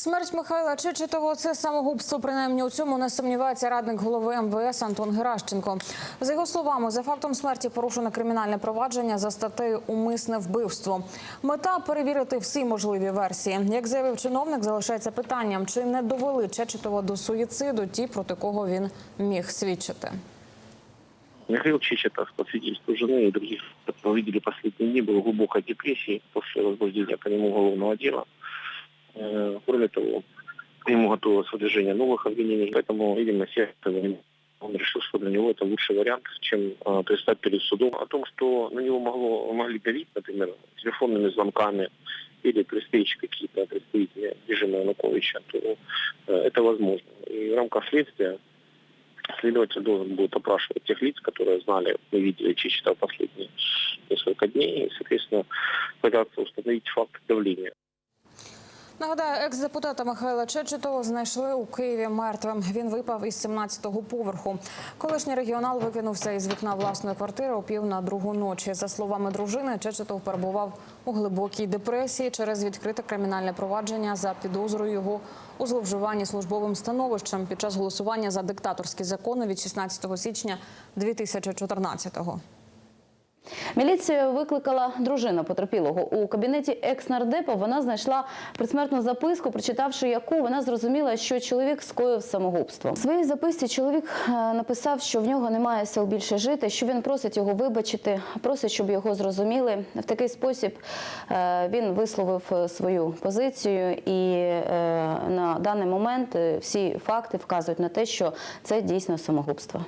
Смерть Михайла Чечетова – це самогубство. Принаймні у цьому не сумнівається радник голови МВС Антон Геращенко. За його словами, за фактом смерті порушено кримінальне провадження за статтею «Умисне вбивство». Мета – перевірити всі можливі версії. Як заявив чиновник, залишається питанням, чи не довели Чечетова до суїциду ті, проти кого він міг свідчити. Михаил Чечетов, по свидетельству жены и других, которые видели последние дни, был в глубокой депрессии после возбуждения по нему уголовного дела. Кроме того, к нему готовилось выдвижение новых обвинений, поэтому, видимо, сердце он решил, что для него это лучший вариант, чем э, предстать перед судом. О том, что на него могло, могли давить, например, телефонными звонками или встрече какие-то представители режима Януковича, то э, это возможно. И в рамках следствия Следователь должен будет опрашивать тех лиц, которые знали, мы видели Чечета последние несколько дней, и, соответственно, пытаться установить факт давления. Нагадаю, екс-депутата Михайла Чечетова знайшли у Києві мертвим. Він випав із 17-го поверху. Колишній регіонал викинувся із вікна власної квартири о пів на другу ночі. За словами дружини, Чечетов перебував у глибокій депресії через відкрите кримінальне провадження за підозрою його у зловживанні службовим становищем під час голосування за диктаторські закони від 16 січня 2014-го. Міліцію викликала дружина потерпілого. У кабінеті екс-нардепа вона знайшла предсмертну записку, прочитавши яку вона зрозуміла, що чоловік скоїв самогубство. У своїй записці чоловік е, написав, що в нього немає сил більше жити, що він просить його вибачити, просить, щоб його зрозуміли. В такий спосіб е, він висловив е, свою позицію, і на даний момент всі факти вказують на те, що це дійсно самогубство.